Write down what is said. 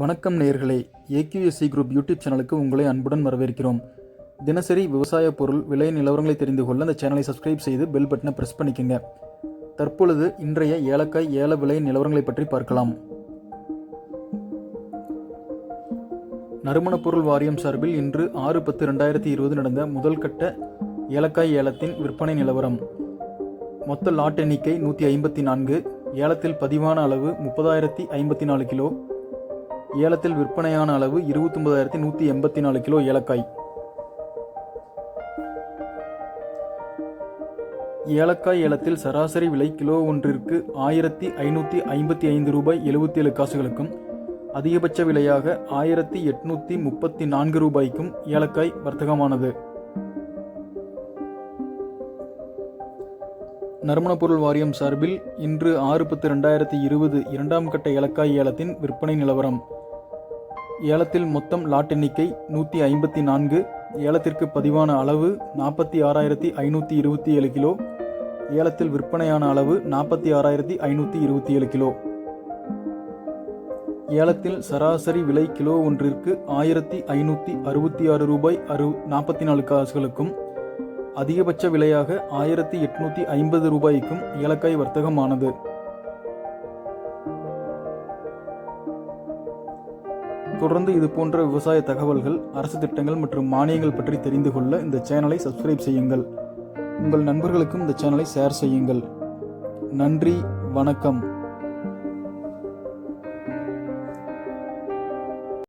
வணக்கம் நேர்களே AQSC group YouTube சேனலுக்கு உங்களை அன்புடன் வரவேற்கிறோம். தினசரி விவசாய பொருள் விலை நிலவரங்களை தெரிந்து கொள்ள அந்த சேனலை சப்ஸ்கிரைப் செய்து பெல் பட்டனை ப்ரெஸ் பண்ணிக்கோங்க. தற்பொழுது இன்றைய ஏலக்காய் ஏல விலை நிலவரங்களை பற்றி பார்க்கலாம். நறுமணப் பொருள் வாரியம் சார்பில் இன்று ஆறு பத்து ரெண்டாயிரத்தி இருபது நடந்த முதல் கட்ட ஏலக்காய் ஏலத்தின் விற்பனை நிலவரம். மொத்த லாட் எண்ணிக்கை நூற்றி ஐம்பத்தி நான்கு ஏலத்தில் பதிவான அளவு முப்பதாயிரத்தி ஐம்பத்தி நாலு கிலோ ஏலத்தில் விற்பனையான அளவு இருபத்தொன்பதாயிரத்தி நூற்றி எண்பத்தி நாலு கிலோ ஏலக்காய். ஏலக்காய் ஏலத்தில் சராசரி விலை கிலோ ஒன்றிற்கு ஆயிரத்தி ஐநூற்றி ஐம்பத்தி ஐந்து ரூபாய் எழுபத்தி ஏழு காசுகளுக்கும் அதிகபட்ச விலையாக ஆயிரத்தி எட்நூற்றி முப்பத்தி நான்கு ரூபாய்க்கும் ஏலக்காய் வர்த்தகமானது. நறுமணப் பொருள் வாரியம் சார்பில் இன்று ஆறு பத்து ரெண்டாயிரத்தி இருபது இரண்டாம் கட்ட ஏலக்காய் ஏலத்தின் விற்பனை நிலவரம். ஏலத்தில் மொத்தம் லாட் எண்ணிக்கை நூற்றி ஐம்பத்தி நான்கு. ஏலத்திற்கு பதிவான அளவு நாற்பத்தி ஆறாயிரத்தி ஐநூற்றி இருபத்தி ஏழு கிலோ. ஏலத்தில் விற்பனையான அளவு நாற்பத்தி ஆறாயிரத்தி ஐநூற்றி இருபத்தி ஏழு கிலோ. ஏலத்தில் சராசரி விலை கிலோ ஒன்றிற்கு ஆயிரத்தி ஐநூற்றி அறுபத்தி ஆறு ரூபாய் அறு நாற்பத்தி நாலு காசுகளுக்கும் அதிகபட்ச விலையாக ஆயிரத்தி எட்நூற்றி ஐம்பது ரூபாய்க்கும் ஏலக்காய் வர்த்தகமானது. தொடர்ந்து இது போன்ற விவசாய தகவல்கள் அரசு திட்டங்கள் மற்றும் மானியங்கள் பற்றி தெரிந்து கொள்ள இந்த சேனலை சப்ஸ்கிரைப் செய்யுங்கள். உங்கள் நண்பர்களுக்கும் இந்த சேனலை ஷேர் செய்யுங்கள். நன்றி வணக்கம்.